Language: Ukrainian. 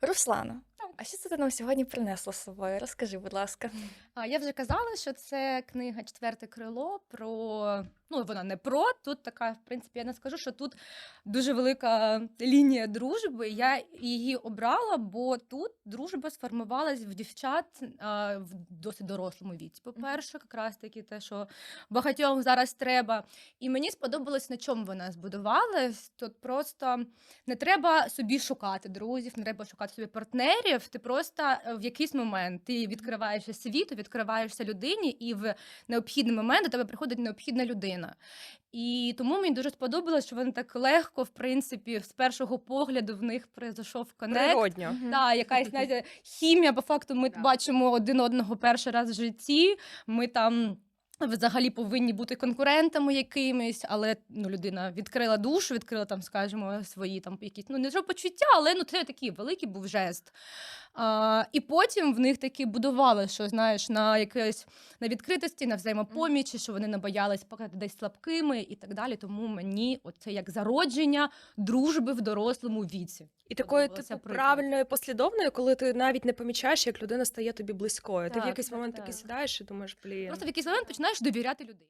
Руслана, а що це ти нам сьогодні принесла з собою? Розкажи, будь ласка. Я вже казала, що це книга Четверте крило про. Ну, вона не про. Тут така, в принципі, я не скажу, що тут дуже велика лінія дружби. Я її обрала, бо тут дружба сформувалась в дівчат а, в досить дорослому віці. По-перше, якраз таки те, що багатьом зараз треба. І мені сподобалось, на чому вона збудувалась. Тут просто не треба собі шукати друзів, не треба шукати собі партнерів. Ти просто е, в якийсь момент ти відкриваєшся світу, відкриваєшся людині, і в необхідний момент до тебе приходить необхідна людина. І тому мені дуже сподобалось, що вони так легко, в принципі, з першого погляду в них произошов конект. Природньо. Та, якась знаєте, хімія, по факту, ми Так. бачимо один одного перший раз в житті. Ми там. Взагалі повинні бути конкурентами якимись, але ну людина відкрила душу, відкрила там, скажімо, свої там якісь ну не почуття, але ну це такий великий був жест. А, і потім в них таки будували, що знаєш, на якоїсь на відкритості, на взаємопомічі, що вони не боялись показати десь слабкими і так далі. Тому мені оце як зародження дружби в дорослому віці. І такою Подобалося типу правильною послідовною, коли ти навіть не помічаєш, як людина стає тобі близькою. ти в якийсь так, момент так. такий сідаєш і думаєш, блін. Просто в якийсь момент починаєш довіряти людей.